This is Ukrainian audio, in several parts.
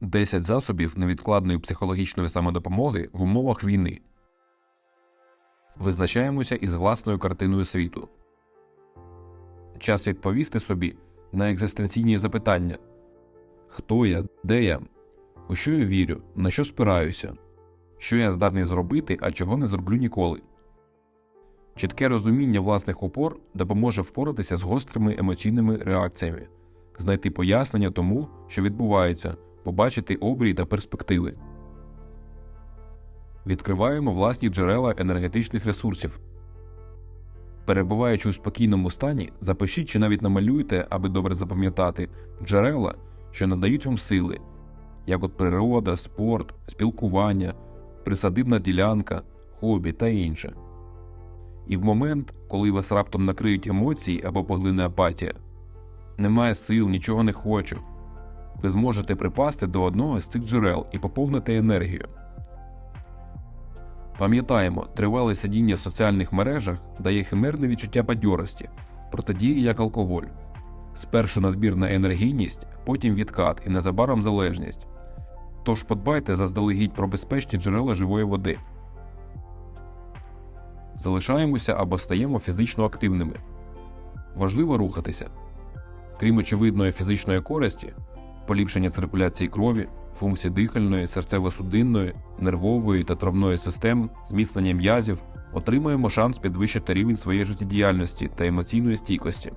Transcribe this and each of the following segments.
10 засобів невідкладної психологічної самодопомоги в умовах війни. Визначаємося із власною картиною світу. Час відповісти собі на екзистенційні запитання Хто я, де я, у що я вірю, на що спираюся, що я здатний зробити, а чого не зроблю ніколи. Чітке розуміння власних опор допоможе впоратися з гострими емоційними реакціями, знайти пояснення тому, що відбувається, побачити обрій та перспективи. Відкриваємо власні джерела енергетичних ресурсів. Перебуваючи у спокійному стані, запишіть чи навіть намалюйте, аби добре запам'ятати, джерела, що надають вам сили, як от природа, спорт, спілкування, присадибна ділянка, хобі та інше. І в момент, коли вас раптом накриють емоції або поглине апатія, немає сил, нічого не хочу, ви зможете припасти до одного з цих джерел і поповнити енергію. Пам'ятаємо, тривале сидіння в соціальних мережах дає химерне відчуття бадьорості, протидії як алкоголь. Спершу надмірна енергійність, потім відкат і незабаром залежність. Тож подбайте заздалегідь про безпечні джерела живої води. Залишаємося або стаємо фізично активними. Важливо рухатися. Крім очевидної фізичної користі, поліпшення циркуляції крові, функцій дихальної, серцево-судинної, нервової та травної систем, зміцнення м'язів, отримаємо шанс підвищити рівень своєї життєдіяльності та емоційної стійкості.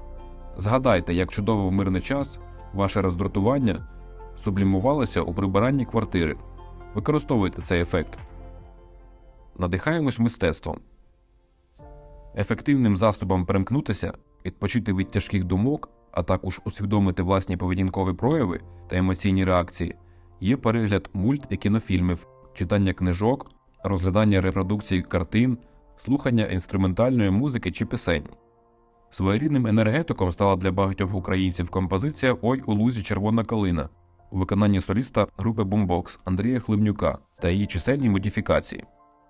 Згадайте, як чудово в мирний час ваше роздратування сублімувалося у прибиранні квартири. Використовуйте цей ефект. Надихаємось мистецтвом. Ефективним засобом перемкнутися, відпочити від тяжких думок, а також усвідомити власні поведінкові прояви та емоційні реакції, є перегляд мульт і кінофільмів, читання книжок, розглядання репродукцій картин, слухання інструментальної музики чи пісень. Своєрідним енергетиком стала для багатьох українців композиція Ой у лузі червона калина у виконанні соліста групи Бумбокс Андрія Хливнюка та її чисельні модифікації.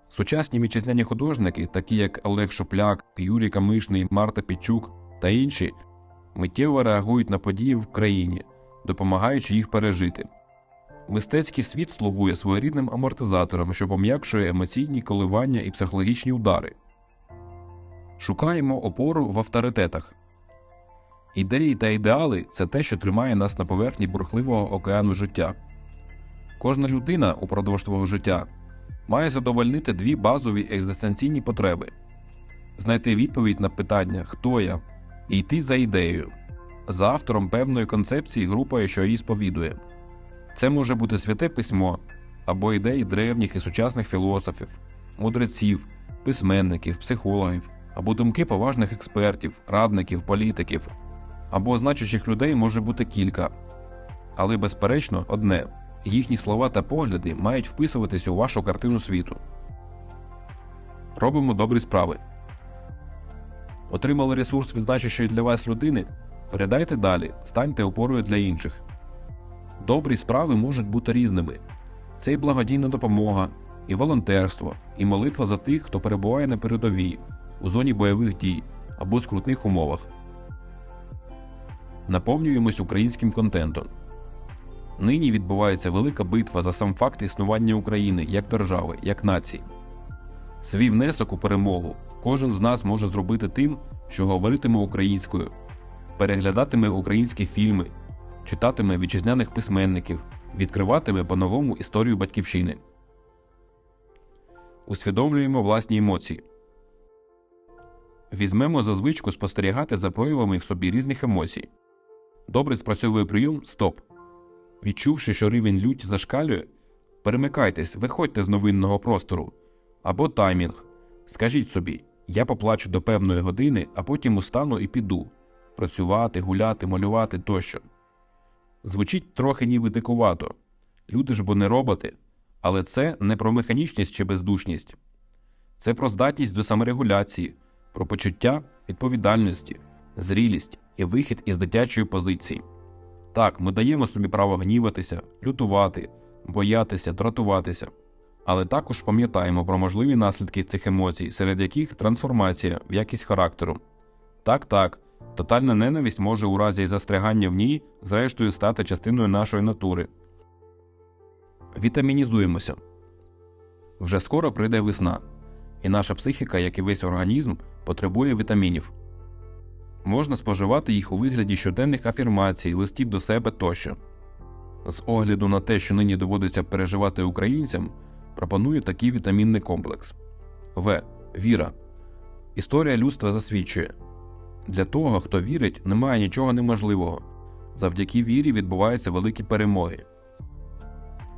Сучасні вітчизняні художники, такі як Олег Шопляк, Юрій Камишний, Марта Пічук та інші, миттєво реагують на події в країні, допомагаючи їх пережити. Мистецький світ слугує своєрідним амортизатором, що пом'якшує емоційні коливання і психологічні удари. Шукаємо опору в авторитетах. Ідеї та ідеали це те, що тримає нас на поверхні бурхливого океану життя. Кожна людина упродовж свого життя має задовольнити дві базові екзистенційні потреби знайти відповідь на питання, хто я, йти за ідеєю, за автором певної концепції групою, що її сповідує. Це може бути святе письмо або ідеї древніх і сучасних філософів, мудреців, письменників, психологів, або думки поважних експертів, радників, політиків, або значущих людей може бути кілька, але безперечно одне їхні слова та погляди мають вписуватися у вашу картину світу. Робимо добрі справи. Отримали ресурс від для вас людини. Передайте далі, станьте опорою для інших. Добрі справи можуть бути різними. Це і благодійна допомога, і волонтерство, і молитва за тих, хто перебуває на передовій, у зоні бойових дій або скрутних умовах. Наповнюємось українським контентом. Нині відбувається велика битва за сам факт існування України як держави, як нації. Свій внесок у перемогу кожен з нас може зробити тим, що говоритиме українською, переглядатиме українські фільми, читатиме вітчизняних письменників, відкриватиме по-новому історію батьківщини. Усвідомлюємо власні емоції. Візьмемо за звичку спостерігати за проявами в собі різних емоцій. Добре спрацьовує прийом стоп. Відчувши, що рівень люті зашкалює, перемикайтесь, виходьте з новинного простору або таймінг. Скажіть собі, я поплачу до певної години, а потім устану і піду працювати, гуляти, малювати тощо. Звучить трохи ніби дикувато. Люди ж бо не роботи, але це не про механічність чи бездушність, це про здатність до саморегуляції, про почуття відповідальності, зрілість і вихід із дитячої позиції. Так, ми даємо собі право гніватися, лютувати, боятися, дратуватися, але також пам'ятаємо про можливі наслідки цих емоцій, серед яких трансформація в якість характеру. Так, так, тотальна ненависть може у разі застрягання в ній, зрештою, стати частиною нашої натури. Вітамінізуємося. Вже скоро прийде весна, і наша психіка, як і весь організм, потребує вітамінів. Можна споживати їх у вигляді щоденних афірмацій, листів до себе тощо. З огляду на те, що нині доводиться переживати українцям, пропоную такий вітамінний комплекс. В. Віра. Історія людства засвідчує для того, хто вірить, немає нічого неможливого. Завдяки вірі відбуваються великі перемоги.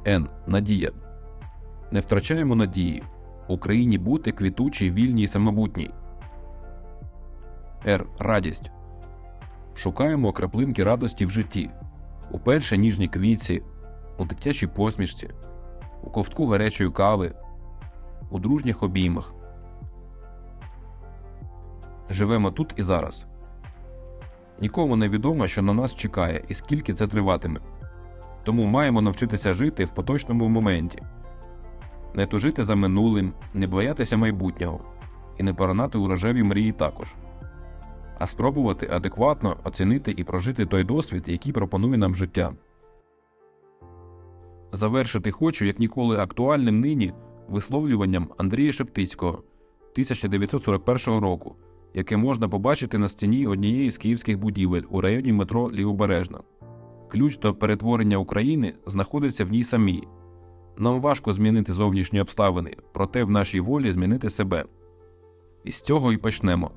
Н. Надія. Не втрачаємо надії. Україні бути квітучій, вільній і самобутній. Р. Радість. Шукаємо краплинки радості в житті. У першій ніжній квітці, у дитячій посмішці, у ковтку гарячої кави, у дружніх обіймах. Живемо тут і зараз. Нікому не відомо, що на нас чекає і скільки це триватиме. Тому маємо навчитися жити в поточному моменті, не тужити за минулим, не боятися майбутнього і не поранати у рожеві мрії також, а спробувати адекватно оцінити і прожити той досвід, який пропонує нам життя. Завершити хочу як ніколи актуальним нині висловлюванням Андрія Шептицького 1941 року, яке можна побачити на стіні однієї з київських будівель у районі метро Лівобережна. Ключ до перетворення України знаходиться в ній самій. Нам важко змінити зовнішні обставини, проте в нашій волі змінити себе. І з цього і почнемо.